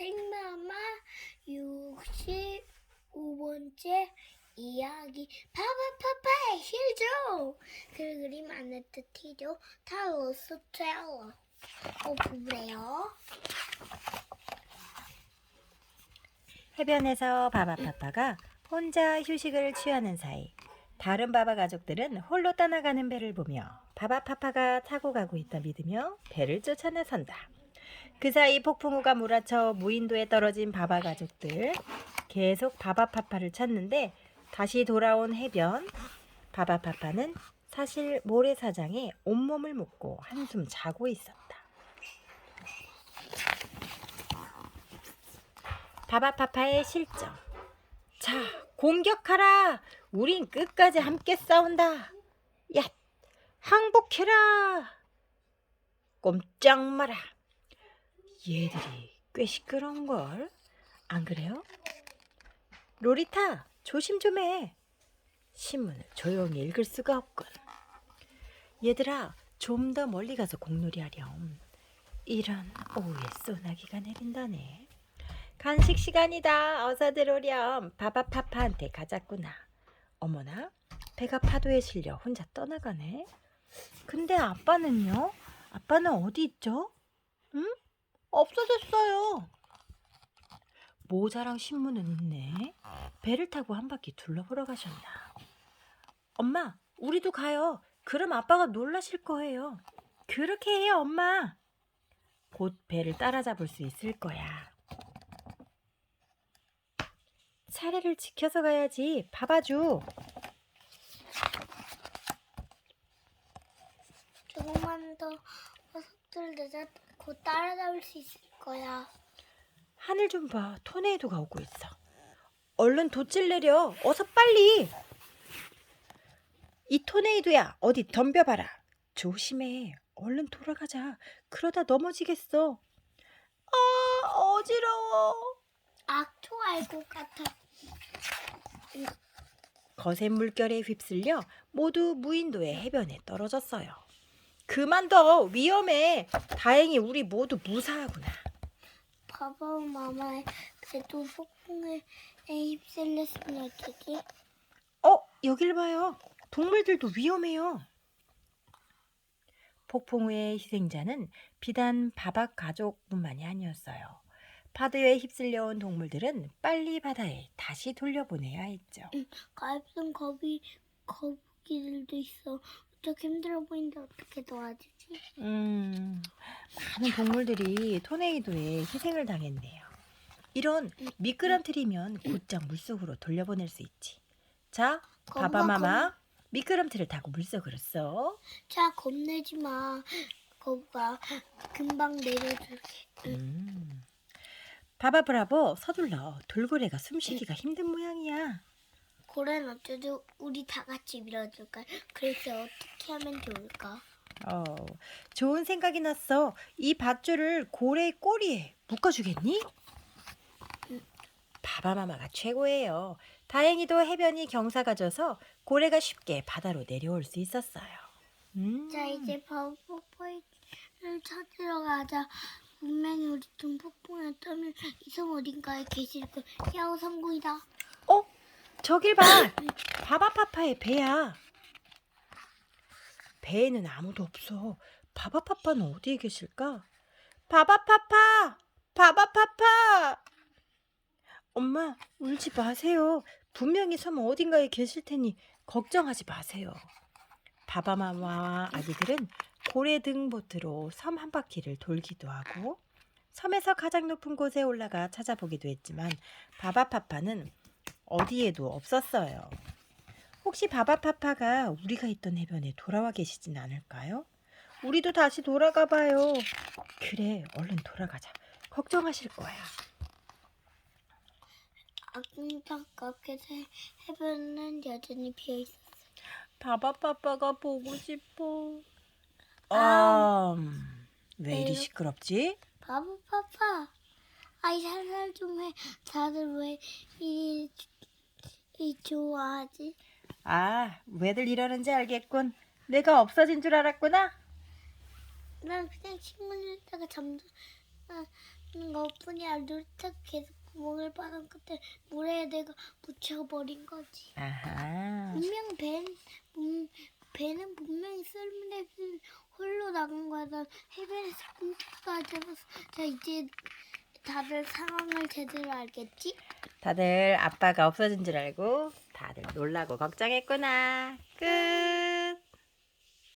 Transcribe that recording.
생마마 65번째 이야기. 파파파파의 실조 그 그림 아네트티죠 타로스 트레일러 어 보래요. 해변에서 바바파파가 혼자 휴식을 취하는 사이 다른 바바 가족들은 홀로 떠나가는 배를 보며 바바파파가 타고 가고 있다 믿으며 배를 쫓아 나선다. 그 사이 폭풍우가 몰아쳐 무인도에 떨어진 바바 가족들 계속 바바파파를 찾는데 다시 돌아온 해변 바바파파는 사실 모래사장에 온몸을 묶고 한숨 자고 있었다. 바바파파의 실정. 자, 공격하라. 우린 끝까지 함께 싸운다. 야, 항복해라. 꼼짝 마라. 얘들이 꽤 시끄러운 걸. 안 그래요? 로리타, 조심 좀 해. 신문을 조용히 읽을 수가 없군. 얘들아, 좀 더 멀리 가서 공놀이 하렴. 이런 오후에 소나기가 내린다네. 간식 시간이다. 어서 들어오렴. 바바파파한테 가자꾸나. 어머나, 배가 파도에 실려 혼자 떠나가네. 근데 아빠는요? 아빠는 어디 있죠? 응? 없어졌어요. 모자랑 신문은 있네. 배를 타고 한 바퀴 둘러보러 가셨나. 엄마, 우리도 가요. 그럼 아빠가 놀라실 거예요. 그렇게 해요, 엄마. 곧 배를 따라잡을 수 있을 거야. 차례를 지켜서 가야지. 봐봐줘. 조금만 더 속도를 내자 곧 따라잡을 수 있을 거야 하늘 좀 봐. 토네이도가 오고 있어. 얼른 돛질 내려. 어서 빨리. 이 토네이도야. 어디 덤벼봐라. 조심해. 얼른 돌아가자. 그러다 넘어지겠어. 아, 어지러워. 악초 알것 같아 거센 물결에 휩쓸려 모두 무인도의 해변에 떨어졌어요. 그만둬. 위험해. 다행히 우리 모두 무사하구나. 봐봐 마마 그래도 폭풍에 휩쓸렸으면 어쩌지? 어, 여길 봐요. 동물들도 위험해요. 폭풍우의 희생자는 비단 바박 가족뿐만이 아니었어요. 파도에 휩쓸려온 동물들은 빨리 바다에 다시 돌려보내야 했죠. 가입성 거북이 거북이들도 있어 어떻게 힘들어 보이는데 어떻게 도와주지? 음, 많은 동물들이 토네이도에 희생을 당했네요. 이런 미끄럼틀이면 곧장 물속으로 돌려보낼 수 있지. 자, 바바 마마, 미끄럼틀을 타고 물속으로 쏘. 자 겁내지 마 거북아 금방 내려줄게 음. 바바 브라보 서둘러 돌고래가 숨쉬기가 힘든 모양이야. 고래는 어쩌지 우리 다 같이 밀어줄까? 그래서 어떻게 하면 좋을까? 어, 좋은 생각이 났어. 이 밧줄을 고래의 꼬리에 묶어주겠니? 바바마마가 최고예요. 다행히도 해변이 경사가 져서 고래가 쉽게 바다로 내려올 수 있었어요. 음. 자 이제 버퍼포이를 찾으러 가자. 분명히 우리 등 폭풍에 떠면 이성 어딘가에 계실 걸. 야호 성공이다. 어? 저길 봐. 바바파파의 배야. 배에는 아무도 없어. 바바파파는 어디에 계실까? 바바파파! 바바파파! 엄마, 울지 마세요. 분명히 섬 어딘가에 계실 테니 걱정하지 마세요. 바바마마와 아기들은 고래 등 보트로 섬 한 바퀴를 돌기도 하고 섬에서 가장 높은 곳에 올라가 찾아보기도 했지만 바바파파는 어디에도 없었어요. 혹시 바바파파가 우리가 있던 해변에 돌아와 계시진 않을까요? 우리도 다시 돌아가 봐요. 그래, 얼른 돌아가자. 걱정하실 거야. 안타깝게 새- 해변은 여전히 비어 있어. 바바파파가 보고 싶어. 아. 음, 왜 이리 에휴. 시끄럽지? 바보 파파. 아이 살살 좀 해. 다들 왜 이 이 좋아하지? 아, 왜들 이러는지 알겠군. 내가 없어진 줄 알았구나. 난 그냥 잠들 아, 것뿐이야. 놀이터 계속 구멍을 파는 끝에 물에 내가 묻혀버린 거지. 아하. 분명 배, 음, 배는 분명히 쓸데없이 홀로 나간 거야. 난 해변에서 꽁트가 잡아서 자 이제 다들 상황을 제대로 알겠지? 다들 아빠가 없어진 줄 알고 다들 놀라고 걱정했구나. 끝.